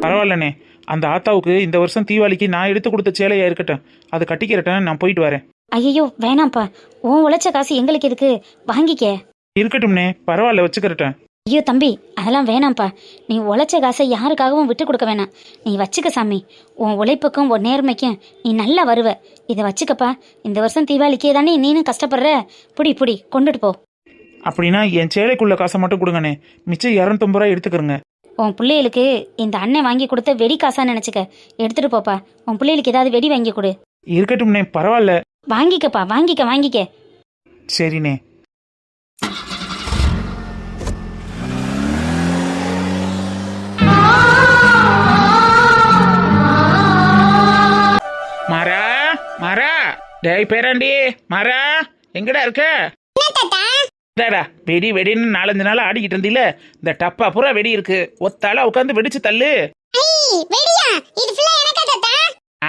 பரவாயில்லண்ணே. அந்த ஆத்தாவுக்கு இந்த வருஷம் தீபாவளிக்கு நான் எடுத்து கொடுத்த சேலையா இருக்கட்டும். அதை கட்டிக்கிறட்டேன் நான் போயிட்டு வரேன். ஐயோ வேணாம்ப்பா. உன் உழைச்ச காசு எங்களுக்கு எதுக்கு? வாங்கிக்க. இருக்கட்டும்ண்ணே. பரவாயில்ல வச்சுக்கிறட்டேன். ஐயோ தம்பி அதெல்லாம் வேணாம்ப்பா. நீ உழைச்ச காசை யாருக்காகவும் விட்டு கொடுக்க வேணாம். நீ வச்சுக்க சாமி. உன் உழைப்புக்கும் உன் நேர்மைக்கும் நீ நல்லா வருவ. இதை வச்சுக்கப்பா. இந்த வருஷம் தீபாவளிக்கே தானே நீனும் கஷ்டப்படுற? புடி புடி கொண்டுட்டு போ. அப்படின்னா என் சேலைக்குள்ள காசை மட்டும் கொடுங்கண்ணே. மிச்சம் இரநூத்தம்பது ரூபா எடுத்துக்கிறேங்க உன் பிள்ளைகளுக்கு இந்த அண்ணன் வாங்கி கொடுத்த வெடி காசா நினச்சிக்க. எடுத்துட்டு போப்பா. உன் பிள்ளைகளுக்கு ஏதாவது வெடி வாங்கி கொடு. இருக்கட்டும்ண்ணே பரவாயில்ல. வாங்கிக்கப்பா வாங்கிக்க வாங்கிக்க. சரிண்ணே. டேய் பேராண்டி மாறா எங்கடா இருக்க? இந்தாடா வெடி வெடின்னு நாலஞ்சு நாள் ஆடிக்கிட்டு இருந்தீல இந்த டப்பா பூரா வெடி இருக்கு. ஒத்தால உட்காந்து வெடிச்சு தள்ளு.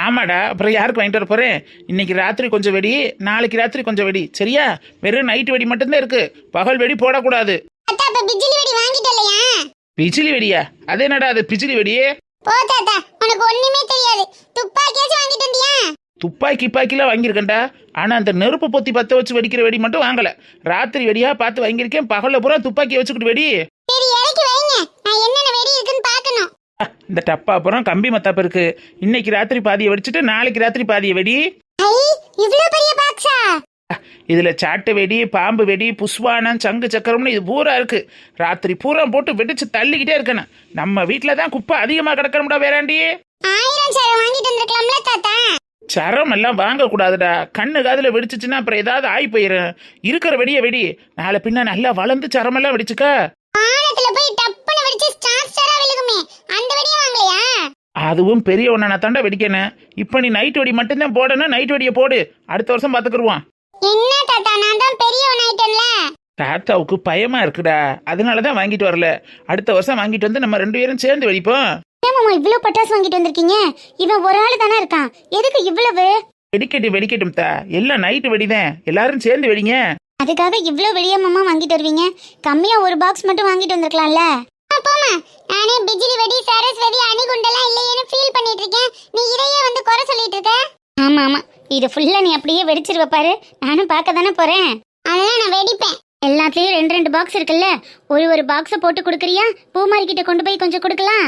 ஆமாடா அப்புறம் யாருக்கு வாங்கிட்டு வர போறேன்? இன்னைக்கு ராத்திரி கொஞ்சம் வெடி நாளைக்கு ராத்திரி கொஞ்சம் வெடி. சரியா? வெறும் நைட் வெடி மட்டும்தான் இருக்கு. பகல் வெடி போடக்கூடாது. பிஜிலி பிஜிலி வெடியா? அது என்னடா அது பிஜிலி வெடியே. போ தாத்தா உனக்கு ஒண்ணுமே தெரியாது. துப்பாக்கியாச்சும் வாங்கிட்டு வந்தியா? துப்பாக்கி பாக்கிலாம் வாங்கியிருக்கேன்டா. ஆனா அந்த நெருப்பு பொத்தி பத்த வச்சு வெடிக்கிற வெடி மட்டும் வாங்கல. ராத்திரி வெடியா பார்த்து வாங்கியிருக்கேன். பகல்ல பூரா துப்பாக்கி வச்சுக்கிட்டு வெடி. இந்த டப்பா அப்புறம் கம்பி மத்தாப்பு இருக்கு. இன்னைக்கு ராத்திரி பாதியை வெடிச்சிட்டு நாளைக்கு ராத்திரி பாதியை வெடி. இதுல சாட்டு வெடி பாம்பு வெடி புஷ்வானம் சங்கு சக்கரம்னு இது பூரா இருக்கு. ராத்திரி பூரா போட்டு வெடிச்சு தள்ளிக்கிட்டே இருக்கணும் நம்ம வீட்டில தான் குப்பை அதிகமா கிடக்கணும்டா வேறாண்டி. ஆயிரம் சேரம் வாங்கிட்டு வந்திருக்கலாம்ல தாத்தா. சரம் எல்லாம் வாங்கக்கூடாதுடா. கண்ணு காதுல வெடிச்சிச்சுன்னா அப்புறம் ஏதாவது ஆகி போயிடும் இருக்கிற வெடிய வெடி. நாளை பின்ன நல்லா வளர்ந்து சரமெல்லாம் வெடிச்சுக்க. அதுவும் பெரிய ஒன்னா தாண்டா வெடிக்கணும். இப்போ நீ நைட் வெடி மட்டும்தான் போடணும். நைட் வெடியை போடு. அடுத்த வருஷம் பார்த்துக்குருவான் தாத்தாவுக்கு பயமா இருக்குடா. அதனால தான் வாங்கிட்டு வரல. அடுத்த வருஷம் வாங்கிட்டு வந்து நம்ம ரெண்டு பேரும் சேர்ந்து வெடிப்போம். ஏமாமா இவ்வளோ பட்டாசு வாங்கிட்டு வந்திருக்கீங்க? இவன் ஒரு ஆள் தானே இருக்கான். எதுக்கு இவ்வளவு? வெடிக்கட்டும் வெடிக்கட்டும் தா. எல்லாம் நைட்டு வெடிதான் எல்லாரும் சேர்ந்து வெடிங்க. அதுக்காக இவ்வளோ வெளியே மாமா வாங்கிட்டு வருவீங்க? கம்மியா ஒரு பாக்ஸ் மட்டும் வாங்கிட்டு வந்திருக்கலாம்ல? போமா நானே பிஜிலி வெடி சரஸ் வெடி அணிகுண்டெல்லாம் இல்லையேன்னு ஃபீல் பண்ணிட்டு இருக்கேன். நீ இதையே வந்து குறை சொல்லிட்டு இருக்க? ஆமா ஆமா. இது ஃபுல்லா நீ அப்படியே வெடிச்சிருவ பாரு. நானும் பார்க்க தானே போறேன். அதெல்லாம் நான் வெடிப்பேன். எல்லாத்துலயும் ரெண்டு ரெண்டு பாக்ஸ் இருக்குல்ல? ஒரு ஒரு பாக்ஸ போட்டு கொடுக்குறியா? பூமாரி கிட்ட கொண்டு போய் கொஞ்சம் கொடுக்கலாம்.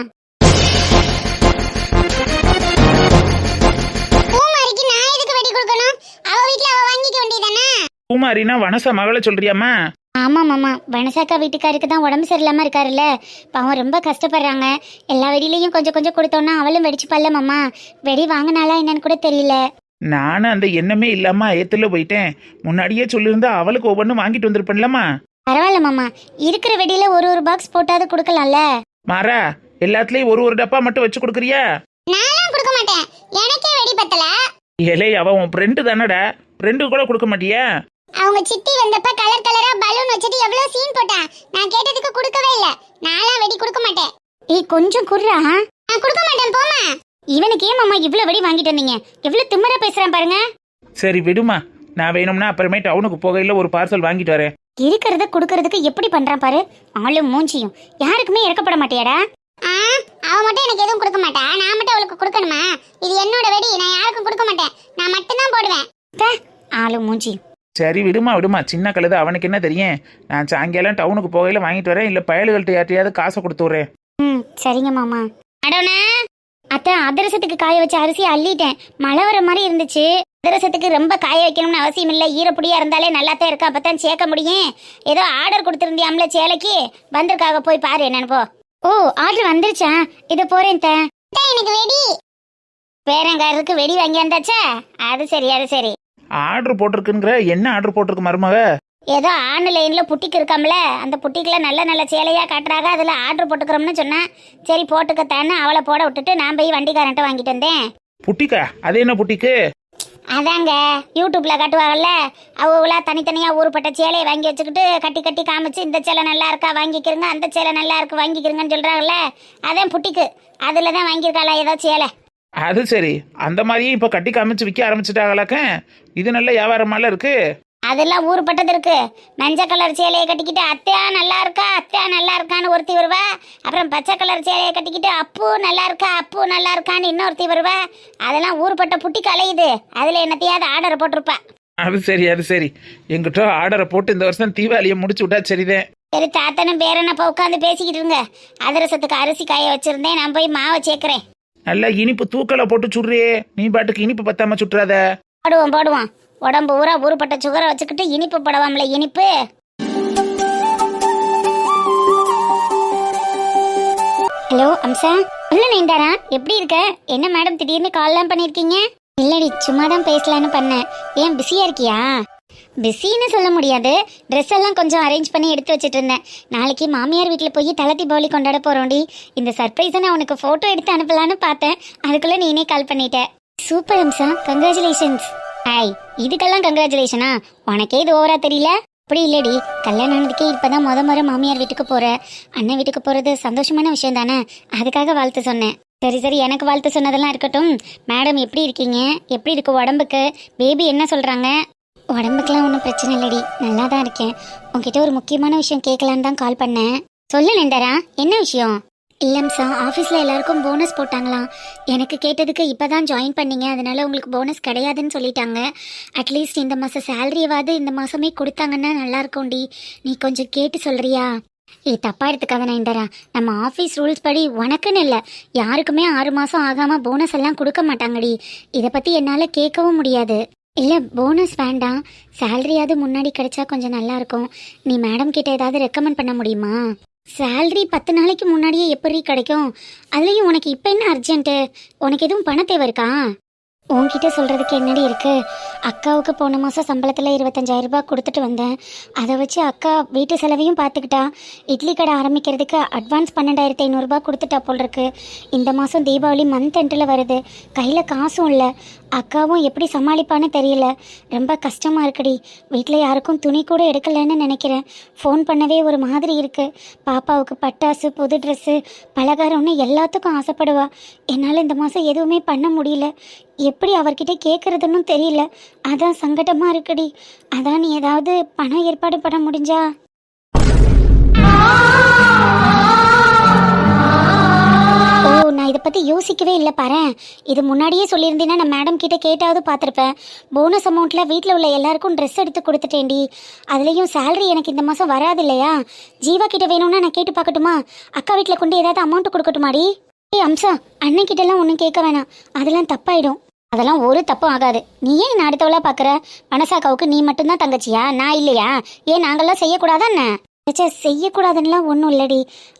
கொடுக்கணும். அவ வீட்ல அவ வாங்கிக்க வேண்டியதானே? பூமாரினா வனச மகளை சொல்றியாம்மா? ஆமா மாமா. வனசாக்கா வீட்டுக்காருக்கு தான் உடம்பு சரியில்லாம இருக்காருல்ல. பாவம் ரொம்ப கஷ்டப்படுறாங்க. எல்லா வெடியிலையும் கொஞ்சம் கொஞ்சம் கொடுத்தோன்னா அவளும் வெடிச்சு பல்ல மாமா. வெடி வாங்கினாலா என்னன்னு கூட தெரியல. நானும் அந்த எண்ணமே இல்லாம ஏத்துல போயிட்டேன். முன்னாடியே சொல்லியிருந்தா அவளுக்கு ஒவ்வொன்றும் வாங்கிட்டு வந்திருப்பேன்லம்மா. பரவாயில்ல மாமா. இருக்கிற வெடியில ஒரு ஒரு பாக்ஸ் போட்டாவது கொடுக்கலாம்ல? மாறா எல்லாத்துலயும் ஒரு ஒரு டப்பா மட்டும் வச்சு கொடுக்குறியா? நானும் கொடுக்க மாட்டேன். எனக்கே வெடி பத்தல. ஏலே அவ உன் ஃப்ரெண்டு தானடா. ஃப்ரெண்டு கூட கொடுக்க மாட்டியா? அவங்க சித்தி வந்தப்ப கலர் கலரா பலூன் வச்சுட்டு எவ்வளவு சீன் போட்டான் நான் கேட்டதுக்கு கொடுக்கவே இல்ல. நான்லாம் வெடி கொடுக்க மாட்டேன். ஏய் கொஞ்சம் குர்ரா நான் கொடுக்க மாட்டேன் போமா இவனுக்கு ஏன் மாமா இவ்ளோ வெடி வாங்கிட்டு வந்தீங்க? எவ்வளவு திமிரா பேசுறான் பாருங்க. சரி விடுமா. நான் வேணும்னா அப்புறமே டவுனுக்கு போகையில் ஒரு பார்சல் வாங்கிட்டு வரேன். இருக்கிறத கொடுக்கறதுக்கு எப்படி பண்றான் பாரு? ஆளும் மூஞ்சியும். யாருக்குமே இறக்கப்பட மாட்டியாடா? அவ மட்டும் எனக்கு எதுவும் கொடுக்க மாட்டா. நான் மட்டும் அவளுக்கு கொடுக்கணுமா? இது என்னோட வெடி. நான் யாருக்கும் கொடுக்க மாட்டேன். நான் மட்டும்தான் போடுவேன். ப்பே, ஆளும் மூஞ்சியும் சரி விடுமா விடுமா. சின்ன கழுது அவனுக்கு என்ன தெரியும்? நான் சாயங்காலம் டவுனுக்கு போகையில் வாங்கிட்டு வரேன். இல்லை பயலுகள்கிட்ட யார்ட்டையாவது காசை கொடுத்து விட்றேன். ம் சரிங்க மாமா. அடோனே அத்தை அதிரசத்துக்கு காய வச்ச அரிசி அள்ளிட்டேன். மழை வர மாதிரி இருந்துச்சு. அதிரசத்துக்கு ரொம்ப காய வைக்கணும்னு அவசியம் இல்லை. ஈரப்பொடியா இருந்தாலே நல்லாத்தான் இருக்கு அப்பதான் சேர்க்க முடியும். ஏதோ ஆர்டர் கொடுத்துருந்தியாம்ல சேலைக்கு. வந்திருக்காக போய் பாரு என்னன்னு போ. ஓ ஆர்டர் வந்துருச்சா? இதை போறேன் தே. எனக்கு வெடி. பேரங்காரருக்கு வெடி வாங்கி வந்தாச்சா? அது சரி அது சரி. ஆர்டர் போட்டிருக்குங்கிற என்ன ஆர்டர் போட்டிருக்கு மருமக? ஏதோ ஆன்லைன்ல புட்டிக்கு இருக்காம்ல அந்த புட்டிக்குல நல்ல நல்ல சேலையா காட்டுறாங்க அதுல ஆர்டர் போட்டுக்கிறோம்னு சொன்னா சரி போட்டுக்கத்தான்னு அவளை போட விட்டுட்டு நான் போய் வண்டிக்காரன்ட்ட வாங்கிட்டு வந்தேன். புட்டிக்கா? அது என்ன புட்டிக்கு? அதாங்க யூடியூப்ல கட்டுவாங்கல்ல அவங்களா தனித்தனியா ஊருப்பட்ட சேலையை வாங்கி வச்சுக்கிட்டு கட்டி கட்டி காமிச்சு இந்த சேலை நல்லா இருக்கா வாங்கிக்கிறங்க அந்த சேலை நல்லா இருக்கு வாங்கிக்கிறங்கன்னு சொல்றாங்கல்ல அதான் புட்டிக்கு. அதுல தான் வாங்கியிருக்காளா ஏதோ சேலை? அது சரி. அந்த மாதிரியே இப்போ கட்டி காமிச்சு விற்க ஆரம்பிச்சிட்டாங்களாக்க. இது நல்ல வியாபாரமால இருக்கு. அதெல்லாம் ஊருப்பட்டது இருக்கு. மஞ்சள் கலர் சேலையை கட்டிக்கிட்டு அத்தையா நல்லா இருக்கா அத்தையா நல்லா இருக்கான்னு ஒருத்தி வருவா. அப்புறம் பச்சை கலர் சேலையை கட்டிக்கிட்டு அப்பு நல்லா இருக்கா அப்பு நல்லா இருக்கான்னு இன்னொருத்தி வருவா. அதெல்லாம் ஊருப்பட்ட புட்டி கலையுது அதுல என்னத்தையாவது ஆர்டர் போட்டிருப்பா. அது சரி அது சரி. எங்கிட்ட ஆர்டரை போட்டு இந்த வருஷம் தீபாவளியை முடிச்சு விட்டா சரிதான். சரி தாத்தனும் பேரனப்பா உட்காந்து பேசிக்கிட்டு இருங்க. அதிரசத்துக்கு அரிசி காய வச்சிருந்தேன். நான் போய் மாவை சேர்க்கிறேன். நல்லா இனிப்பு தூக்கலை போட்டு சுடுறியே. நீ பாட்டுக்கு இனிப்பு பத்தாம சுட்டுறாத. போடுவோம் போடுவோம். உடம்பு ஊரா ஊருப்பட்ட சுகரை வச்சுக்கிட்டு இனிப்பு போடவாம்ல இனிப்பு? ஹலோ அம்சா. உள்ள நைந்தாரா எப்படி இருக்க? என்ன மேடம் திடீர்னு கால்லாம் பண்ணிருக்கீங்க? இல்லடி சும்மா தான் பேசலான்னு பண்ணேன். ஏன் பிஸியா இருக்கியா? பிஸின்னு சொல்ல முடியாது. ட்ரெஸ் எல்லாம் கொஞ்சம் அரேஞ்ச் பண்ணி எடுத்து வச்சுட்டு இருந்தேன். நாளைக்கு மாமியார் வீட்டில் போய் தலை தீபாவளி கொண்டாட போகிறோண்டி இந்த சர்ப்ரைஸை நான் உனக்கு ஃபோட்டோ எடுத்து அனுப்பலான்னு பார்த்தேன். அதுக்குள்ளே நீனே கால் பண்ணிட்ட. சூப்பர் அம்சா. கங்க்ராச்சுலேஷன்ஸ் ஹாய் இதுக்கெல்லாம் கங்க்ராச்சுலேஷனா உனக்கே இது ஓவரா தெரியல? அப்படி இல்லடி. கல்யாணம் ஆனதுக்கே இப்பதான் முத முறை மாமியார் வீட்டுக்கு போற. அண்ணன் வீட்டுக்கு போறது சந்தோஷமான விஷயம் தானே அதுக்காக வாழ்த்து சொன்னேன். சரி சரி எனக்கு வாழ்த்து சொன்னதெல்லாம் இருக்கட்டும். மேடம் எப்படி இருக்கீங்க? எப்படி இருக்கு உடம்புக்கு? பேபி என்ன சொல்றாங்க? உடம்புக்குலாம் ஒன்றும் பிரச்சனை இல்லடி. நல்லா தான் இருக்கேன். உங்ககிட்ட ஒரு முக்கியமான விஷயம் கேட்கலான்னு தான் கால் பண்ணேன். சொல்லு நந்தரா என்ன விஷயம்? இல்லம் சார் ஆஃபீஸில் எல்லாருக்கும் போனஸ் போட்டாங்களாம். எனக்கு கேட்டதுக்கு இப்போ தான் ஜாயின் பண்ணீங்க அதனால் உங்களுக்கு போனஸ் கிடையாதுன்னு சொல்லிட்டாங்க. அட்லீஸ்ட் இந்த மாதம் சேலரியவாது இந்த மாதமே கொடுத்தாங்கன்னா நல்லா இருக்கும்டி. நீ கொஞ்சம் கேட்டு சொல்கிறியா ஏய் தப்பாக எடுத்துக்காத நைந்தரா நம்ம ஆஃபீஸ் ரூல்ஸ் படி உனக்குன்னு இல்லை யாருக்குமே ஆறு மாதம் ஆகாமல் போனஸ் எல்லாம் கொடுக்க மாட்டாங்கடி. இதை பற்றி என்னால் கேட்கவும் முடியாது. இல்லை போனஸ் வேண்டாம் சேலரியாவது முன்னாடி கிடைச்சா கொஞ்சம் நல்லாயிருக்கும் நீ மேடம் கிட்ட ஏதாவது ரெக்கமெண்ட் பண்ண முடியுமா? சேல்ரி பத்து நாளைக்கு முன்னாடியே எப்படி கிடைக்கும்? அதுலேயும் உனக்கு இப்போ என்ன அர்ஜென்ட்டு உனக்கு எதுவும் பண தேவை இருக்கா? உன்கிட்ட சொல்கிறதுக்கு என்னடி இருக்குது அக்காவுக்கு போன மாதம் சம்பளத்தில் இருபத்தஞ்சாயிரரூபா கொடுத்துட்டு வந்தேன். அதை வச்சு அக்கா வீட்டு செலவையும் பார்த்துக்கிட்டா. இட்லி கடை ஆரம்பிக்கிறதுக்கு அட்வான்ஸ் பன்னெண்டாயிரத்தி ஐநூறுரூபா கொடுத்துட்டா போல் இருக்கு. இந்த மாதம் தீபாவளி மந்த் எண்டில் வருது. கையில் காசும் இல்லை. அக்காவும் எப்படி சமாளிப்பான்னு தெரியல. ரொம்ப கஷ்டமாக இருக்குடி. வீட்டில் யாருக்கும் துணி கூட எடுக்கலைன்னு நினைக்கிறேன். ஃபோன் பண்ணவே ஒரு மாதிரி இருக்கு. பாப்பாவுக்கு பட்டாசு புது ட்ரெஸ்ஸு பலகாரம்னு எல்லாத்துக்கும் ஆசைப்படுவா. என்னால் இந்த மாதம் எதுவுமே பண்ண முடியல. எப்படி அவர்கிட்ட கேட்குறதுன்னு தெரியல. அதான் சங்கடமாக இருக்குடி. அதான் நீ ஏதாவது பணம் ஏற்பாடு பண்ண முடிஞ்சா? நான் இதை பற்றி யோசிக்கவே இல்லை பாரு இது முன்னாடியே சொல்லியிருந்தீங்கன்னா நான் மேடம் கிட்ட கேட்டாவது பார்த்துருப்பேன். போனஸ் அமௌண்ட்டில் வீட்டில் உள்ள எல்லாருக்கும் ட்ரெஸ் எடுத்து கொடுத்துட்டேன்டி. அதுலேயும் சேலரி எனக்கு இந்த மாதம் வராது இல்லையா? ஜீவா கிட்ட வேணும்னா நான் கேட்டு பார்க்கட்டுமா? அக்கா வீட்டில் கொண்டு ஏதாவது அமௌண்ட் கொடுக்கட்டுமாடி? ஏய் அம்சா அண்ணன் கிட்டலாம் ஒன்றும் கேட்க வேணாம். அதெல்லாம் தப்பாயிடும். அதெல்லாம் ஒரு தப்பும் ஆகாது. நீ ஏன் என்ன அடுத்தவளா பார்க்குற மனசாக்காவுக்கு நீ மட்டும்தான் தங்கச்சியா? நான் இல்லையா? ஏன் நாங்கள்லாம் செய்யக்கூடாதா என்ன? செய்யக்கூடாதுன்னுலாம் ஒன்றும் இல்லடி.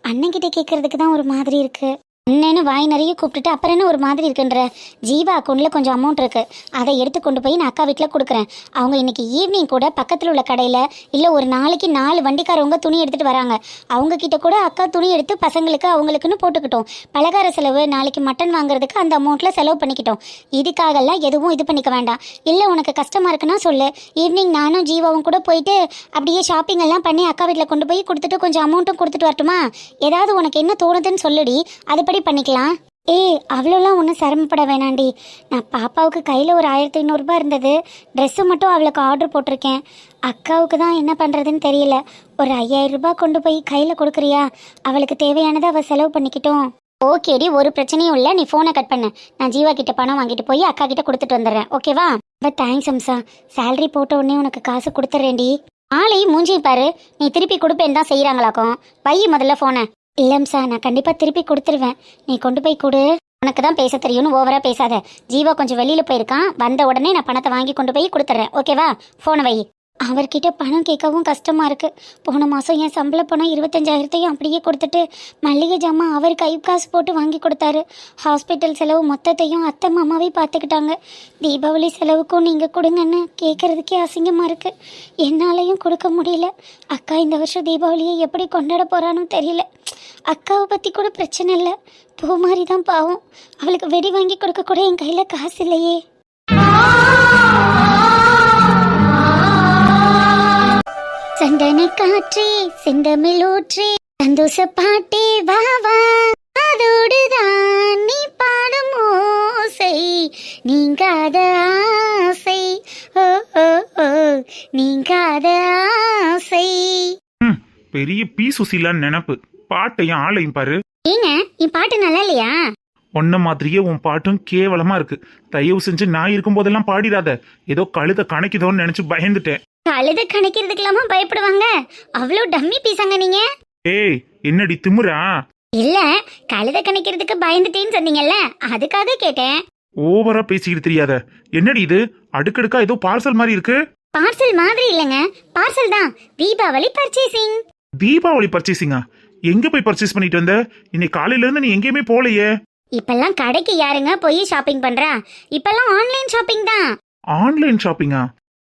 அண்ணன்கிட்ட கேட்குறதுக்கு தான் ஒரு மாதிரி இருக்குது அண்ணன்னு வாய் நிறைய கூப்பிட்டுட்டு அப்புறம் என்ன ஒரு மாதிரி இருக்குன்ற? ஜீவா அக்கௌண்ட்டில் கொஞ்சம் அமௌண்ட் இருக்கு. அதை எடுத்து கொண்டு போய் நான் அக்கா வீட்டில் கொடுக்குறேன். அவங்க இன்னைக்கு ஈவினிங் கூட பக்கத்தில் உள்ள கடையில் இல்லை ஒரு நாளைக்கு நாலு வண்டிக்காரவங்க துணி எடுத்துகிட்டு வராங்க. அவங்க கிட்ட கூட அக்கா துணி எடுத்து பசங்களுக்கு அவங்களுக்குன்னு போட்டுக்கிட்டோம். பலகார செலவு நாளைக்கு மட்டன் வாங்குறதுக்கு அந்த அமௌண்ட்டில் செலவு பண்ணிக்கிட்டோம். இதுக்காகலாம் எதுவும் இது பண்ணிக்க வேண்டாம். இல்லை உனக்கு கஷ்டமாக இருக்குன்னா சொல்லு. ஈவினிங் நானும் ஜீவாவும் கூட போயிட்டு அப்படியே ஷாப்பிங் எல்லாம் பண்ணி அக்கா வீட்டில் கொண்டு போய் கொடுத்துட்டு கொஞ்சம் அமௌண்ட்டும் கொடுத்துட்டு வரட்டுமா? ஏதாவது உனக்கு என்ன தோணுதுன்னு சொல்லுடி. அதுபடி பண்ணிக்கலாம்? ஏய் அவ்வளோலாம் ஒன்றும் சிரமப்பட வேணாண்டி. நான் பாப்பாவுக்கு கையில் ஒரு ஆயிரத்தி ஐநூறுரூபா இருந்தது. ட்ரெஸ்ஸு மட்டும் அவளுக்கு ஆர்டர் போட்டிருக்கேன். அக்காவுக்கு தான் என்ன பண்ணுறதுன்னு தெரியல. ஒரு ஐயாயிரம் ரூபா கொண்டு போய் கையில் கொடுக்குறியா? அவளுக்கு தேவையானதை அவள் செலவு பண்ணிக்கிட்டோம். ஓகேடி ஒரு பிரச்சனையும் இல்லை. நீ ஃபோனை கட் பண்ணு. நான் ஜீவா கிட்ட பணம் வாங்கிட்டு போய் அக்கா கிட்ட கொடுத்துட்டு வந்துடுறேன். ஓகேவா ரொம்ப தேங்க்ஸ் அம்சா. சேலரி போட்ட உடனே உனக்கு காசு கொடுத்துட்றேன்டி. ஆளை மூஞ்சி பாரு. நீ திருப்பி கொடுப்பேன் தான் செய்கிறாங்களாக்கும் வை முதல்ல ஃபோனை இல்லம்சா நான் கண்டிப்பாக திருப்பி கொடுத்துருவேன். நீ கொண்டு போய் கொடு. உனக்கு தான் பேச தெரியும்னு ஓவராக பேசாத. ஜீவா கொஞ்சம் வெளியில் போயிருக்கான் வந்த உடனே நான் பணத்தை வாங்கி கொண்டு போய் கொடுத்துட்றேன் ஓகேவா ஃபோனை வை. அவர்கிட்ட பணம் கேட்கவும் கஷ்டமாக இருக்குது போன மாதம் என் சம்பள பணம் இருபத்தஞ்சாயிரத்தையும் அப்படியே கொடுத்துட்டு மல்லிகை ஜாமான் அவர் கை காசு போட்டு வாங்கி கொடுத்தாரு. ஹாஸ்பிட்டல் செலவு மொத்தத்தையும் அத்தை மாமாவே பார்த்துக்கிட்டாங்க. தீபாவளி செலவுக்கும் நீங்கள் கொடுங்கன்னு கேட்கறதுக்கே அசிங்கமாக இருக்குது என்னாலையும் கொடுக்க முடியல. அக்கா இந்த வருஷம் தீபாவளியை எப்படி கொண்டாட போகிறான்னு தெரியல. அக்காவை பற்றி கூட பிரச்சனை இல்லை. பூ மாதிரி தான் பாவம். அவளுக்கு வெடி வாங்கி கொடுக்க கூட என் கையில் காசு இல்லையே. சந்தன காற்றே செந்தமிழ் ஊற்றே சந்தோஷ பாட்டே வா வா அதோடுதான் நீ பாடும் ஓசை நீங்காத ஆசை ஓ ஓ ஓ நீங்காத ஆசை பெரிய பி சுசீலான்னு நினப்பு. பாட்டையும் ஆளையும் பாரு. ஏங்க என் பாட்டு நல்லா இல்லையா? ஒன்ன மாதிரியே உன் பாட்டும் கேவலமா இருக்கு. தயவு செஞ்சு நான் இருக்கும் போதெல்லாம் பாடிடாத. ஏதோ கழுத கணக்குதோன்னு நினைச்சு பயந்துட்டேன். கழுத கணக்கிறதுக்கெல்லாமா பயப்படுவாங்க? அவ்வளோ டம்மி பீசாங்க நீங்க. ஏய் என்னடி திமுறா? இல்ல கழுத கணக்கிறதுக்கு பயந்துட்டேன்னு சொன்னீங்கல்ல அதுக்காக கேட்டேன். ஓவரா பேசிக்கிட்டு தெரியாத. என்னடி இது? அடுக்கடுக்கா ஏதோ பார்சல் மாதிரி இருக்கு. பார்சல் மாதிரி இல்லைங்க. பார்சல் தான். தீபாவளி பர்ச்சேசிங். தீபாவளி பர்ச்சேசிங்கா எங்க போய் பர்ச்சேஸ் பண்ணிட்டு வந்த? இன்னைக்கு காலையில இருந்து நீ எங்கேயுமே போலையே. இப்பெல்லாம் கடைக்கு யாருங்க போய் ஷாப்பிங் பண்றா? இப்பெல்லாம் ஆன்லைன் ஷாப்பிங் தான். ஆன்லைன் ஷாப்பிங்கா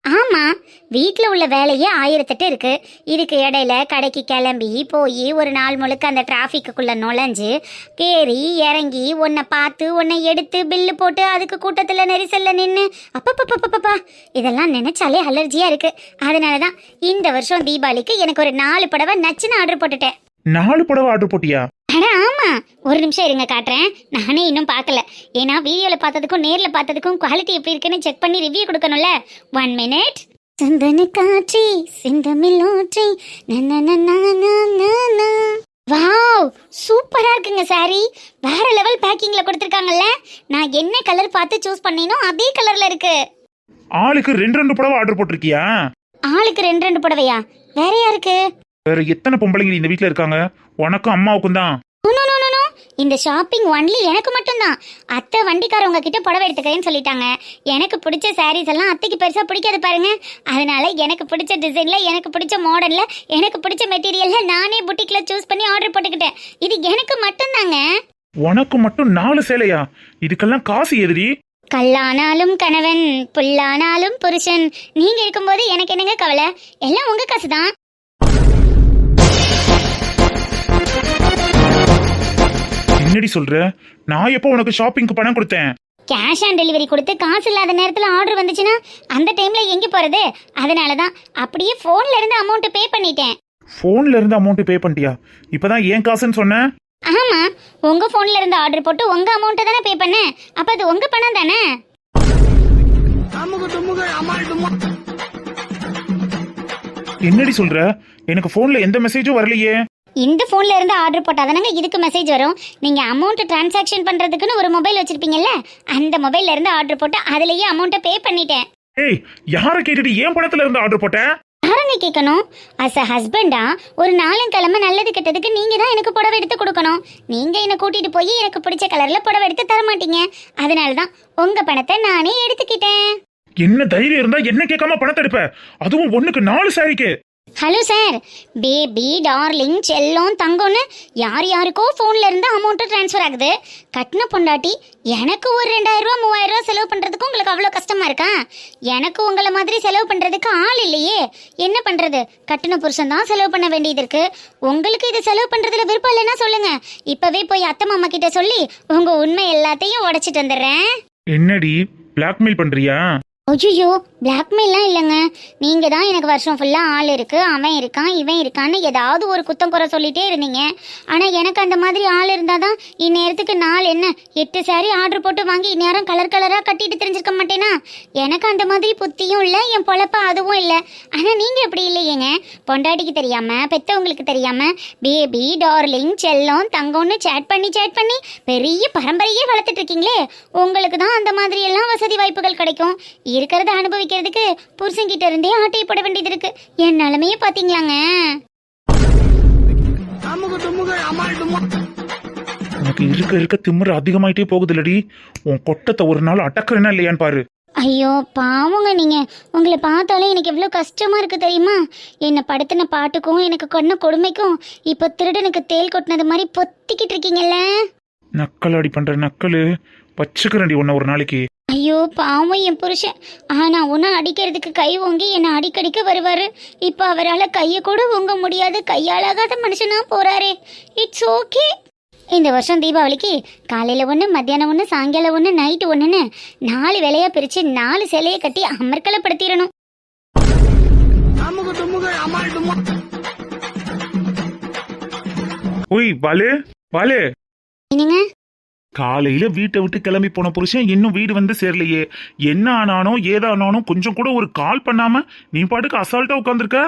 ஆமாம் வீட்டில் உள்ள வேலையே ஆயிரத்தெட்டு இருக்கு. இதுக்கு இடையில கடைக்கு கிளம்பி போய் ஒரு நாள் முழுக்க அந்த டிராஃபிக்குள்ளே நுழைஞ்சு கேறி இறங்கி உன்னை பார்த்து உன்னை எடுத்து பில்லு போட்டு அதுக்கு கூட்டத்தில் நெரிசலில் நின்று அப்பப்பப்பப்பப்பா இதெல்லாம் நினைச்சாலே அலர்ஜியாக இருக்குது அதனால தான் இந்த வருஷம் தீபாவளிக்கு எனக்கு ஒரு நாலு புடவை நச்சுன்னு ஆர்டர் போட்டுட்டேன். நாலு புடவை ஆர்டர் போட்டியா? ஆமா. ஒரு நிமிஷம் இருங்க காட்டுறேன். நானே இன்னும் பார்க்கல. ஏன்னா வீடியோல பார்த்ததுக்கும் நேர்ல பார்த்ததுக்கும் குவாலிட்டி எப்படி இருக்குன்னு செக் பண்ணி ரிவ்யூ கொடுக்கணும்ல. ஒன் மினிட் சந்தன காட்சி சிந்தமில் ஊற்றி வாவ்! சூப்பரா இருக்குங்க சாரி வேற லெவல் பேக்கிங்ல கொடுத்துருக்காங்கல்ல. நான் என்ன கலர் பார்த்து சூஸ் பண்ணேனோ அதே கலர்ல இருக்கு. ஆளுக்கு ரெண்டு ரெண்டு புடவை ஆர்டர் போட்டிருக்கியா? ஆளுக்கு ரெண்டு ரெண்டு புடவையா? வேற யாருக்கு? வேற எத்தனை பொம்பளைங்க இந்த வீட்ல இருக்காங்க? உனக்கும் அம்மாவுக்கும் தான். இந்த ஷாப்பிங் ஒன்லி எனக்கு மட்டும்தான். அத்தை வண்டிக்காரவங்க கிட்ட புடவை எடுத்துக்கிறேன்னு சொல்லிட்டாங்க. எனக்கு பிடிச்ச சாரீஸ் எல்லாம் அத்தைக்கு பெருசா பிடிக்காது பாருங்க. அதனால எனக்கு பிடிச்ச டிசைன்ல எனக்கு பிடிச்ச மாடல்ல எனக்கு பிடிச்ச மெட்டீரியல்ல நானே புட்டிக்ல சூஸ் பண்ணி ஆர்டர் போட்டுக்கிட்டேன். இது எனக்கு மட்டும்தாங்க. உனக்கு மட்டும் நாலு சேலையா? இதுக்கெல்லாம் காசு எதிரி கல்லானாலும் கணவன் புல்லானாலும் புருஷன். நீங்க இருக்கும்போது எனக்கு என்னங்க கவலை? எல்லாம் உங்க காசு தான் என்னடி சொல்ற? நான் எப்போ உனக்கு ஷாப்பிங்க்கு பணம் கொடுத்தேன்? கேஷ் ஆன் டெலிவரி கொடுத்து காசு இல்லாத நேரத்தில் ஆர்டர் வந்துச்சுன்னா அந்த டைம்ல எங்கே போறது? அதனால தான் அப்படியே ஃபோன்ல இருந்து அமௌண்ட் பே பண்ணிட்டேன். ஃபோன்ல இருந்து அமௌண்ட் பே பண்ணிட்டியா? இப்பதான் ஏன் காசுன்னு சொன்ன? ஆமா உங்க ஃபோன்ல இருந்து ஆர்டர் போட்டு உங்க அமௌண்ட்டை தானே பே பண்ணேன் அப்ப அது உங்க பணம் தானே? என்னடி சொல்ற? எனக்கு ஃபோன்ல எந்த மெசேஜும் வரலையே. இந்த ஃபோன்ல இருந்து ஆர்டர் போட்டாதானங்க இதுக்கு மெசேஜ் வரும்? நீங்க அமௌண்ட் டிரான்சாக்ஷன் பண்றதுக்குன்னு ஒரு மொபைல் வச்சிருப்பீங்கல்ல அந்த மொபைல்ல இருந்து ஆர்டர் போட்டு அதுலயே அமௌண்ட்டை பே பண்ணிட்டேன். ஏய் யார கேட்டுட்டு ஏன் பணத்துல இருந்து ஆர்டர் போட்ட? யாரங்க கேட்கணும் அஸ் அ ஹஸ்பண்டா ஒரு நாளும் கிழமை நல்லது கெட்டதுக்கு நீங்க தான் எனக்கு புடவை எடுத்து கொடுக்கணும். நீங்க என்ன கூட்டிட்டு போய் எனக்கு பிடிச்ச கலர்ல புடவை எடுத்து தர மாட்டீங்க அதனால தான் உங்க பணத்தை நானே எடுத்துக்கிட்டேன். என்ன தைரியம் இருந்தா என்ன கேட்காம பணத்தை எடுப்ப? அதுவும் ஒண்ணுக்கு நாலு சாரிக்கு ஹலோ சார் பேபி டார்லிங் செல்லம் தங்கம்னு யார் யாருக்கோ ஃபோன்ல இருந்து அமௌண்ட் ட்ரான்ஸ்ஃபர் ஆகுது. கட்டின பொண்டாட்டி எனக்கு ஒரு மூவாயிரம் ரூபா செலவு பண்றதுக்கு உங்களுக்கு அவ்வளோ கஷ்டமா இருக்கா? எனக்கு உங்களை மாதிரி செலவு பண்றதுக்கு ஆள் இல்லையே. என்ன பண்றது? கட்டின புருஷன் தான் செலவு பண்ண வேண்டியது இருக்கு. உங்களுக்கு இது செலவு பண்றதுல விருப்பம் இல்லைன்னா சொல்லுங்க. இப்பவே போய் அத்தை மாமா கிட்ட சொல்லி உங்க உண்மை எல்லாத்தையும் உடைச்சிட்டு வந்துடுறேன். என்னடி பிளாக்மெயில் பண்றியா? ஐயோ பிளாக்மெயிலாம் இல்லைங்க. நீங்கள் தான் எனக்கு வருஷம் ஃபுல்லாக ஆள் இருக்குது அவன் இருக்கான் இவன் இருக்கான்னு ஏதாவது ஒரு குத்தம் குறை சொல்லிகிட்டே இருந்தீங்க. ஆனால் எனக்கு அந்த மாதிரி ஆள் இருந்தால் தான் இந்நேரத்துக்கு நாள் என்ன? எட்டு சாரி ஆர்டர் போட்டு வாங்கி இந்நேரம் கலர் கலராக கட்டிட்டு தெரிஞ்சிருக்க மாட்டேனா? எனக்கு அந்த மாதிரி புத்தியும் இல்லை என் பொழப்ப அதுவும் இல்லை. ஆனால் நீங்கள் எப்படி இல்லையேங்க. பொண்டாட்டிக்கு தெரியாமல் பெற்றவங்களுக்கு தெரியாமல் பேபி டார்லிங் செல்லம் தங்கம்னு சேட் பண்ணி சேட் பண்ணி பெரிய பரம்பரையே வளர்த்துட்ருக்கீங்களே உங்களுக்கு தான் அந்த மாதிரியெல்லாம் வசதி வாய்ப்புகள் கிடைக்கும். இருக்கிறத அனுபவிக்கிறதுக்கு புருஷன்கிட்ட இருந்தே ஆட்டை போட வேண்டியது இருக்கு. என் நிலைமையே பாத்தீங்களாங்க? உனக்கு இருக்க இருக்க திமிரு அதிகமாயிட்டே போகுதுலடி. உன் கொட்டத்தை ஒரு நாள் அடக்குறேன்னா இல்லையான்னு பாரு. ஐயோ பாவங்க நீங்க. உங்களை பார்த்தாலே எனக்கு எவ்வளோ கஷ்டமா இருக்கு தெரியுமா? என்னை படுத்தின பாட்டுக்கும் எனக்கு கொன்ன கொடுமைக்கும் இப்போ திருடனுக்கு தேல் கொட்டினது மாதிரி பொத்திக்கிட்டு இருக்கீங்கல்ல? நக்கல் அடி பண்ற நக்கலு. வச்சுக்கிறேன்டி உன்னை ஒரு நாளைக்கு. ஐயோ பாவம் என் புருஷன். ஆனா உன்னை அடிக்கிறதுக்கு கை ஓங்கி என்னை அடிக்கடிக்க வருவாரு. இப்போ அவரால் கையை கூட ஓங்க முடியாது. கையாளாகாத மனுஷனா போறாரே. இட்ஸ் ஓகே இந்த வருஷம் தீபாவளிக்கு காலையில் ஒன்று மத்தியானம் ஒன்று சாயங்காலம் ஒன்று நைட்டு ஒன்றுன்னு நாலு வேலையாக பிரித்து நாலு சிலையை கட்டி அமர்க்கலப்படுத்திடணும். உய் பாலு பாலு. என்னங்க? காலையில வீட்டை விட்டு கிளம்பி போன புருஷன் இன்னும் வீடு வந்து சேரலையே. என்ன ஆனானோ ஏதானானோ கொஞ்சம் கூட ஒரு கால் பண்ணாம நீ பாட்டுக்கு அசால்ட்டா உட்காந்துருக்க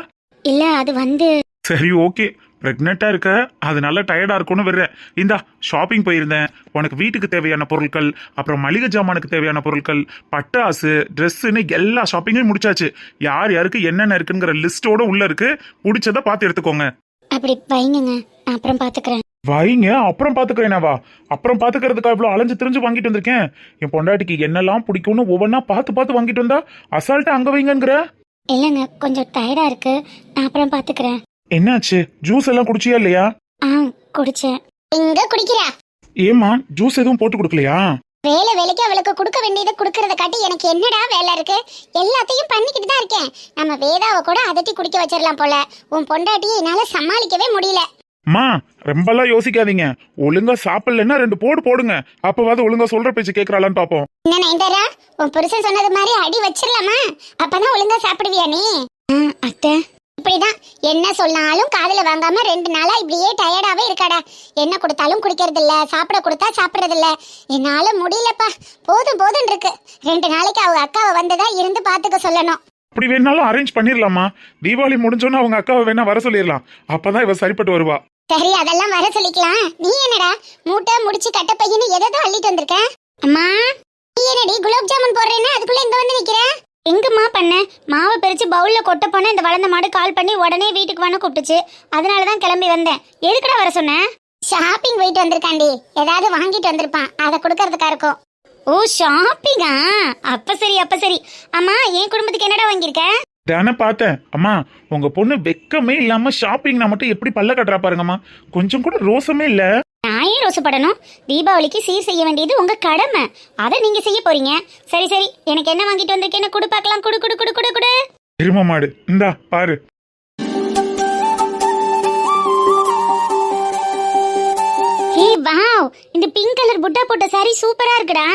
இல்லை அது வந்து சரி ஓகே. பிரெக்னெண்டா இருக்க. அதனால டயர்டா இருக்கும்னு விடுறேன் இந்தா ஷாப்பிங் போயிருந்தேன். உனக்கு வீட்டுக்கு தேவையான பொருட்கள் அப்புறம் மளிகை ஜாமானுக்கு தேவையான பொருட்கள் பட்டாசு ட்ரெஸ்ஸுன்னு எல்லா ஷாப்பிங்கும் முடிச்சாச்சு. யார் யாருக்கு என்னென்ன இருக்குங்கிற லிஸ்டோட உள்ள இருக்கு. பிடிச்சத பார்த்து எடுத்துக்கோங்க. அப்படி நான் அப்புறம் பார்த்துக்கிறேன். வைங்க அப்புறம் பாத்துக்கிறேனாவா அப்புறம் பாத்துக்கிறதுக்கா இவ்வளவு அலைஞ்சு திரிஞ்சு வாங்கிட்டு வந்திருக்கேன். என் பொண்டாட்டிக்கு என்னெல்லாம் பிடிக்கும்னு ஒவ்வொன்றா பார்த்து பார்த்து வாங்கிட்டு வந்தா அசால்ட்டா அங்க வைங்கங்கிற? இல்லைங்க கொஞ்சம் டயர்டாக இருக்கு. நான் அப்புறம் பார்த்துக்கிறேன் என்னாச்சு? ஜூஸ் எல்லாம் குடிச்சியா இல்லையா? ஆ குடிச்சேன். இங்க குடிக்கிறா ஏமா ஜூஸ் எதுவும் போட்டு கொடுக்கலையா? வேலை வேலைக்கு அவளுக்கு கொடுக்க வேண்டியதை கொடுக்கறத காட்டி எனக்கு என்னடா வேலை இருக்கு? எல்லாத்தையும் பண்ணிக்கிட்டு தான் இருக்கேன். நம்ம வேதாவை கூட அதட்டி குடிக்க வச்சிடலாம் போல. உன் பொண்டாட்டியை என்னால சமாளிக்கவே முடியல. அம்மா ரொம்பலாம் யோசிக்காதீங்க. ஒழுங்கா சாப்பிடலன்னா ரெண்டு போடு போடுங்க. அப்பவாது ஒழுங்கா சொல்ற பேச்சு கேக்குறாளான்னு பாப்போம். என்ன நயன்தாரா? உன் புருஷன் சொன்னது மாதிரி அடி வச்சிடலாமா? அப்பதான் ஒழுங்கா சாப்பிடுவியா நீ? அத்தை. இப்படிதான். என்ன சொன்னாலும் காதுல வாங்காம ரெண்டு நாளா இப்படியே டயர்டாவே இருக்காடா. என்ன கொடுத்தாலும் குடிக்கிறது இல்ல சாப்பிட கொடுத்தா சாப்பிடுறது இல்ல என்னால முடியலப்பா. போதும் போதும் இருக்கு. ரெண்டு நாளைக்கு அவங்க அக்காவை வந்ததா இருந்து பாத்துக்க சொல்லணும். அப்படி வேணாலும் அரேஞ்ச் பண்ணிடலாமா தீபாவளி முடிஞ்சோன்னா அவங்க அக்காவை வேணா வர சொல்லிடலாம். அப்பதான் இவ சரிப்பட்டு வருவா. சரி அதெல்லாம் வர சொல்லிக்கலாம். நீ என்னடா மூட்டை முடிச்சு கட்ட பையன்னு எதோ அள்ளிட்டு வந்திருக்க? அம்மா நீ என்னடி குலாப் ஜாமுன் போடுறேன்னா அதுக்குள்ள இங்க வந்து நிக்கிற? எங்கம்மா பண்ண? மாவை பிரிச்சு பவுல்ல கொட்ட போனா இந்த வளர்ந்த மாடு கால் பண்ணி உடனே வீட்டுக்கு வான்னு கூப்பிட்டுச்சு. அதனால தான் கிளம்பி வந்தேன். எதுக்குடா வர சொன்னேன் ஷாப்பிங் போயிட்டு வந்திருக்காண்டி. ஏதாவது வாங்கிட்டு வந்திருப்பான். அதை கொடுக்கறதுக்கா இருக்கும். ஓ ஷாப்பிங்கா அப்ப சரி அப்ப சரி. அம்மா என் குடும்பத்துக்கு என்னடா வாங்கியிருக்க? தானே பார்த்தேன். அம்மா உங்க பொண்ணு வெக்கமே இல்லாம ஷாப்பிங்னா மட்டும் எப்படி பல்ல கட்டுறா பாருங்கம்மா. கொஞ்சம் கூட ரோசமே இல்ல. நான் ஏன் ரோசப்படணும்? தீபாவளிக்கு சீர் செய்ய வேண்டியது உங்க கடமை. அதை நீங்க செய்ய போறீங்க. சரி சரி எனக்கு என்ன வாங்கிட்டு வந்திருக்கேன்னு குடு பார்க்கலாம். குடு குடு குடு குடு குடு. எரும மாடு. இந்தா பாரு. Hey wow. இந்த பிங்க் கலர் புட்டா போட்ட சாரி சூப்பரா இருக்குடா.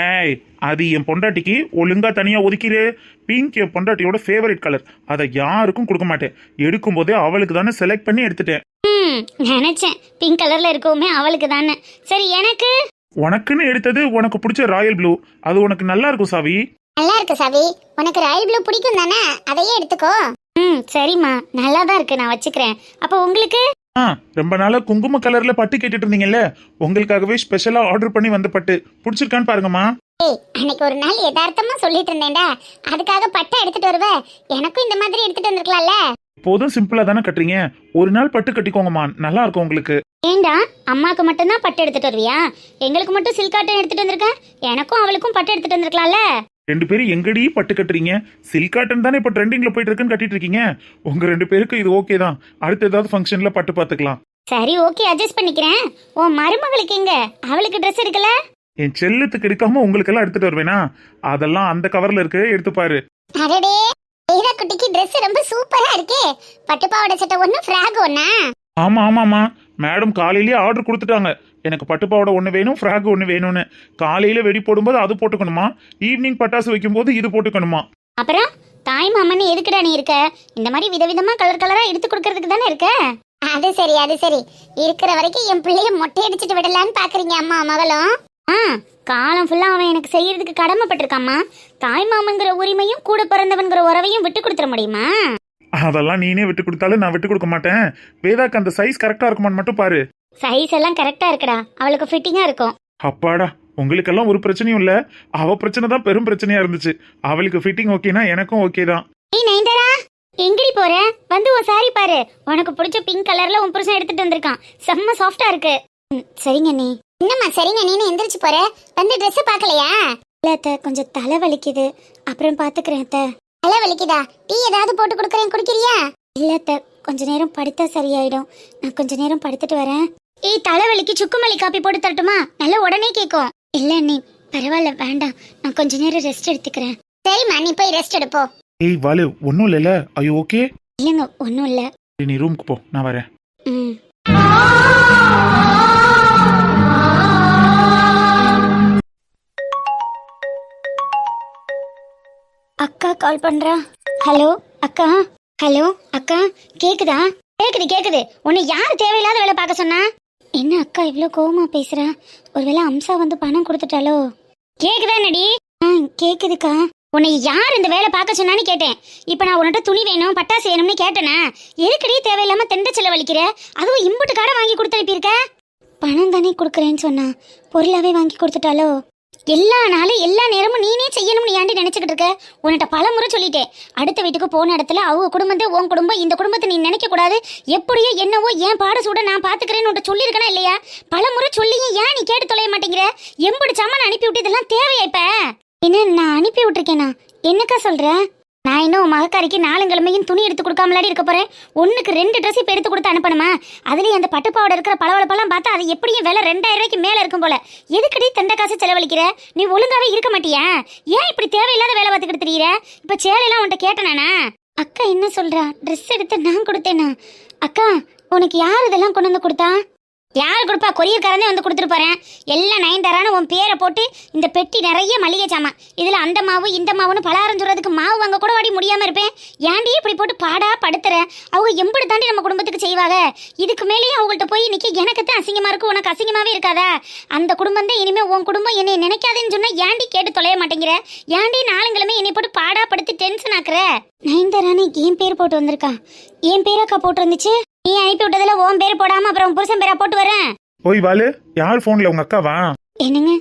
ஏய் அது என் பொண்டாட்டிக்கு ஒழுங்கா தனியா ஒதுக்கிடு. பிங்க் என் பொண்டாட்டியோட ஃபேவரட் கலர் அதை யாருக்கும் கொடுக்க மாட்டேன். எடுக்கும் போதே அவளுக்கு தானே செலக்ட் பண்ணி எடுத்துட்டேன். ம் நினைச்சேன். பிங்க் கலர்ல இருக்கவுமே அவளுக்கு தானே. சரி எனக்கு? உனக்குன்னு எடுத்தது உனக்கு பிடிச்ச ராயல் ப்ளூ அது உனக்கு நல்லா இருக்கும் சாவி. நல்லா இருக்கு சவி. உனக்கு ராயல் ப்ளூ பிடிக்கும் தானே அதையே எடுத்துக்கோ. ம் சரிம்மா. நல்லா தான் இருக்கு. நான் வச்சுக்கிறேன். அப்போ உங்களுக்கு? ஆ ரொம்ப நாளா குங்கும கலர்ல பட்டு கேட்டுட்டு இருந்தீங்கல்ல? உங்களுக்காகவே ஸ்பெஷலா ஆர்டர் பண்ணி வந்த பட்டு. பிடிச்சிருக்கான்னு பாருங்கம்மா. ஏய் அன்னைக்கு ஒரு நாள் யதார்த்தமா சொல்லிட்டு இருந்தேன்டா. அதுக்காக பட்டை எடுத்துட்டு வருவ. எனக்கும் இந்த மாதிரி எடுத்துட்டு வந்திருக்கலாம்ல. போதும் சிம்பிளா தானே கட்டுறீங்க? ஒரு நாள் பட்டு கட்டிக்கோங்கம்மா. நல்லா இருக்கும் உங்களுக்கு. ஏண்டா அம்மாக்கு மட்டும்தான் பட்டு எடுத்துட்டு வருவியா? எங்களுக்கு மட்டும் சில்க் காட்டன் எடுத்துட்டு வந்திருக்க? எனக்கும் அவளுக்கும் பட்டு எடுத்துட்டு வந்திருக்கலாம்ல. ரெண்டு பேரும் எங்கடி பட்டு கட்டுறீங்க? சில்க் காட்டன் தானே இப்ப ட்ரெண்டிங்ல போயிட்டு இருக்குன்னு கட்டிட்டு இருக்கீங்க உங்க ரெண்டு பேருக்கு இது ஓகே தான். அடுத்த ஏதாவது ஃபங்க்ஷன்ல பட்டு பாத்துக்கலாம். சரி ஓகே அட்ஜஸ்ட் பண்ணிக்கிறேன். உன் மருமகளுக்கு எங்க? அவளுக்கு ட்ரெஸ் எடுக்கல? என் செல்லத்துக்கு எடுக்காம உங்களுக்கெல்லாம் எடுத்துட்டு வருவேனா? அதெல்லாம் அந்த கவர்ல இருக்கு எடுத்து பாரு. அடடே வேதா குட்டிக்கு Dress ரொம்ப சூப்பரா இருக்கே. பட்டு பாவாடை சட்டை ஒண்ணு ஃப்ராக் ஒண்ணா? ஆமா ஆமாமா மேடம் காலையிலேயே ஆர்டர் கொடுத்துட்டாங்க. எனக்கு பட்டு பாவாடை ஒன்று வேணும் ஃப்ராக் ஒன்று வேணும்னு. காலையில வெடி போடும்போது அது போட்டுக்கணுமா? ஈவினிங் பட்டாசு வைக்கும்போது இது போட்டுக்கணுமா? அப்புறம் தாய் மாமன்னு எதுக்குடா நீ இருக்க? இந்த மாதிரி விதவிதமா கலர் கலரா எடுத்து கொடுக்கறதுக்கு தானே இருக்க? அது சரி அது சரி. இருக்கிற வரைக்கும் என் பிள்ளைய மொட்டை அடிச்சிட்டு விடலான்னு பாக்குறீங்க அம்மா மகளும். ஆ காலம் ஃபுல்லா அவன் எனக்கு செய்யறதுக்கு கடமைப்பட்டிருக்காம்மா. தாய் மாமங்கிற உரிமையும் கூட பிறந்தவன்கிற உறவையும் விட்டு கொடுத்துட முடியுமா? அதெல்லாம் நீனே விட்டு கொடுத்தாலும் நான் விட்டு கொடுக்க மாட்டேன். வேதாக்கு அந்த சைஸ் கரெக்டா இருக்குமான்னு மட்டும் பாரு. சைஸ் எல்லாம் கரெக்டா இருக்குடா. அவளுக்கு ஃபிட்டிங்கா இருக்கும். அப்பாடா உங்களுக்கெல்லாம் ஒரு பிரச்சனையும் இல்ல. அவ பிரச்சனை தான் பெரும் பிரச்சனையா இருந்துச்சு. அவளுக்கு ஃபிட்டிங் ஓகேனா எனக்கும் ஓகே தான். ஏய் நயன்தாரா எங்கடி போற? வந்து உன் சாரி பாரு. உனக்கு பிடிச்ச பிங்க் கலர்ல உன் புருஷன் எடுத்துட்டு வந்திருக்கான். செம்ம சாஃப்டா இருக்கு. ம், சரிங்க நீ. என்னம்மா சரிங்க நீனு எந்திரிச்சு போற? வந்து Dress பார்க்கலையா? இல்ல அத்தை கொஞ்சம் தலை வலிக்குது. அப்புறம் பாத்துக்கிறேன் அத்தை. தலை வலிக்குதா? டீ ஏதாவது போட்டு கொடுக்குறேன் குடிக்கிறியா? இல்ல அத்தை கொஞ்ச நேரம் படுத்தா சரியாயிடும். நான் கொஞ்ச நேரம் படுத்துட்டு வரேன். ஏய் தலைவலிக்கு சுக்குமல்லி காப்பி போட்டு தரட்டுமா? நல்லா உடனே கேட்கும் இல்ல நீ பரவாயில்ல வேண்டாம். நான் கொஞ்ச நேரம் ரெஸ்ட் எடுத்துக்கிறேன். சரிம்மா நீ போய் ரெஸ்ட் எடுப்போ ஏய் வாலு ஒன்றும் இல்லைல்ல? ஐயோ ஓகே இல்லைங்க ஒன்றும் இல்லை. சரி, நீ ரூமுக்கு போ. நான் வரேன். அக்கா கால் பண்றா. ஹலோ அக்கா? ஹலோ அக்கா? கேக்குதா? கேக்குது கேக்குது. உன்னை யார் தேவையில்லாத வேலை பார்க்க சொன்னா? என்ன அக்கா இவ்ளோ கோவமா பேசுறா? ஒருவேளை அம்சா வந்து பணம் கொடுத்துட்டாலோ? கேக்குதா நடி ஆ கேக்குதுக்கா. உன்னை யார் இந்த வேலை பார்க்க சொன்னான்னு கேட்டேன். இப்போ நான் உன்கிட்ட துணி வேணும் பட்டாசு வேணும்னு கேட்டேனா? எதுக்கடி தேவையில்லாம தெண்ட செலவழிக்கிற அதுவும் இம்புட்டு காடை வாங்கி கொடுத்து அனுப்பியிருக்க? பணம் தானே கொடுக்குறேன்னு சொன்னா பொருளாவே வாங்கி கொடுத்துட்டாலோ? எல்லா நாளும் எல்லா நேரமும் நீனே செய்யணும்னு ஏன்டி நினைச்சுக்கிட்டு இருக்க? உன்கிட்ட பல முறை சொல்லிட்டேன். அடுத்த வீட்டுக்கு போன இடத்துல அவங்க குடும்பத்தை உன் குடும்பம் இந்த குடும்பத்தை நீ நினைக்க கூடாது எப்படியோ என்னவோ ஏன் பாட சூட நான் பாத்துக்கிறேன்னு உன்கிட்ட சொல்லியிருக்கனா இல்லையா? பல முறை சொல்லியும் ஏன் நீ கேட்டு தொலைய மாட்டேங்கிற? எம்படி நான் அனுப்பி விட்டு இதெல்லாம் தேவையா இப்ப? என்ன நான் அனுப்பி விட்டுருக்கேனா என்னக்கா சொல்கிறேன் நான் இன்னும் மகக்காரிக்கு மகக்காரிக்கு நாலுங்கிழமையும் துணி எடுத்து கொடுக்காமலாடி இருக்க போறேன். ஒன்றுக்கு ரெண்டு ட்ரெஸ் இப்போ எடுத்து கொடுத்து அனுப்பணுமா? அதுலேயும் அந்த பட்டுப்பாவோட இருக்கிற பளவளப்பெல்லாம் பார்த்தா அது எப்படியும் விலை ரெண்டாயிரம் ரூபாய்க்கு மேலே இருக்கும் போல. எதுக்கடி தண்ட காசு செலவழிக்கிற? நீ ஒழுங்காவே இருக்க மாட்டியா? ஏன் இப்படி தேவையில்லாத வேலை பார்த்துக்கிட்டு தெரியற? இப்போ சேலையெல்லாம் உன்கிட்ட கேட்டனானா? அக்கா என்ன சொல்றா? ட்ரெஸ் எடுத்து நான் கொடுத்தேனா? அக்கா உனக்கு யார் இதெல்லாம் கொண்டு வந்து கொடுத்தா? யார் கொடுப்பா? கொரியர்காரனே வந்து கொடுத்துட்டு எல்லாம் நயன்தாரான்னு உன் பேரை போட்டு இந்த பெட்டி நிறைய மளிகை சாமான். இதில் அந்த மாவு இந்த மாவுன்னு பலகாரம் சொல்கிறதுக்கு மாவு வாங்க கூட வாடி முடியாமல் இருப்பேன். ஏன்டி இப்படி போட்டு பாடா படுத்துற? அவங்க எம்படி தாண்டி நம்ம குடும்பத்துக்கு செய்வாங்க. இதுக்கு மேலேயே அவங்கள்ட்ட போய் இன்னைக்கு எனக்கு தான் அசிங்கமாக இருக்கும் உனக்கு அசிங்கமாகவே இருக்காதா? அந்த குடும்பம் தான் இனிமேல் உன் குடும்பம் என்னை நினைக்காதுன்னு சொன்னால் ஏன்டி கேட்டு தொலைய மாட்டேங்கிற? ஏன்டி நாளுங்களுமே என்னை போட்டு பாடா படுத்து டென்ஷன் ஆக்குற? நயன்தாரானே என் பேர் போட்டு வந்திருக்கா என் பேரக்கா போட்டு வந்துச்சு? நீ அனுப்பி விட்டதுல உன் பேர் போடாம அப்புறம் உன் புருஷன் பேரா போட்டு வரேன் ஓய் வாலு. யார் ஃபோன்ல உங்க அக்காவா? என்னங்க?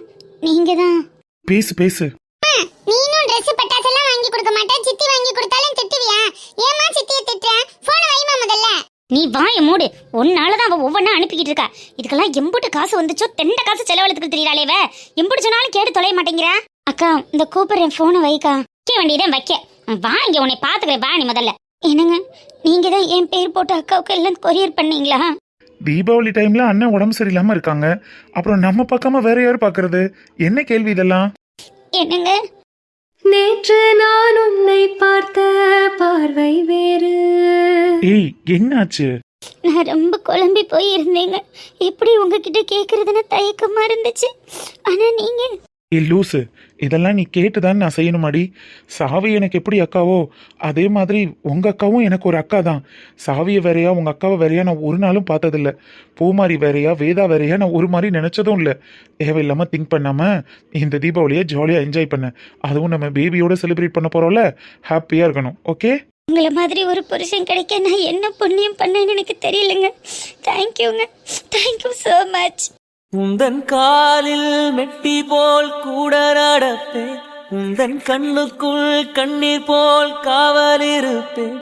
நீங்க தான் பேசு. பேசு நீனும் Dress பட்டாசெல்லாம் வாங்கி கொடுக்க மாட்டேன் சித்தி வாங்கி கொடுத்தாலும் திட்டுவியா? ஏமா சித்தியை திட்டுற? போன வைமா முதல்ல. நீ வாய மூடு. உன்னால தான் அவ ஒவ்வொன்றா அனுப்பிக்கிட்டு இருக்கா. இதுக்கெல்லாம் எம்புட்டு காசு வந்துச்சோ? தெண்ட காசு செலவழித்துக்கு தெரியறாளே இவ. எம்புட்டு சொன்னாலும் கேட்டு தொலைய மாட்டேங்கிறா. அக்கா இந்த கூப்பிடுறேன் போனை வைக்கா. வைக்க வேண்டியதான் வைக்க. வா இங்க உன்னை பாத்துக்கிறேன் வா நீ முதல்ல. என்னங்க நீங்க தான் என் பேர் போட்டு அக்காவுக்கு எல்லாம் கொரியர் பண்ணீங்களா? தீபாவளி டைம்ல அண்ணன் உடம்பு சரியில்லாம இருக்காங்க. அப்புறம் நம்ம பார்க்காம வேற யார் பாக்குறது? என்ன கேள்வி இதெல்லாம்? என்னங்க? நேற்று நான் உன்னை பார்த்த பார்வை வேறு. ஏய் என்னாச்சு? நான் ரொம்ப குழம்பி போய் இருந்தேங்க எப்படி உங்ககிட்ட கேக்குறதுன்னு தயக்கமா இருந்துச்சு. ஆனா நீங்க ஏ லூசு இதெல்லாம் நீ கேட்டுதான் நான் செய்யணுமாடி? சாவி எனக்கு எப்படி அக்காவோ? அதே மாதிரி உங்கள் அக்காவும் எனக்கு ஒரு அக்கா தான். சாவியை வேறையா உங்கள் அக்காவை வேறையா நான் ஒரு நாளும் பார்த்ததில்ல. பூமாரி வேறையா வேதா வேறையா நான் ஒரு மாதிரி நினச்சதும் இல்லை. தேவையில்லாமல் திங்க் பண்ணாமல் இந்த தீபாவளியை ஜாலியாக என்ஜாய் பண்ண. அதுவும் நம்ம பேபியோட செலிப்ரேட் பண்ண போகிறோம்ல ஹாப்பியாக இருக்கணும். ஓகே உங்களை மாதிரி ஒரு புருஷன் கிடைக்க நான் என்ன புண்ணியம் பண்ணேன்னு எனக்கு தெரியலங்க. தேங்க்யூங்க தேங்க்யூ ஸோ மச் உந்தன் காலில் மெட்டி போல் கூட நடப்பேன் உந்தன் கண்ணுக்குள் கண்ணீர் போல் காவலிருப்பேன்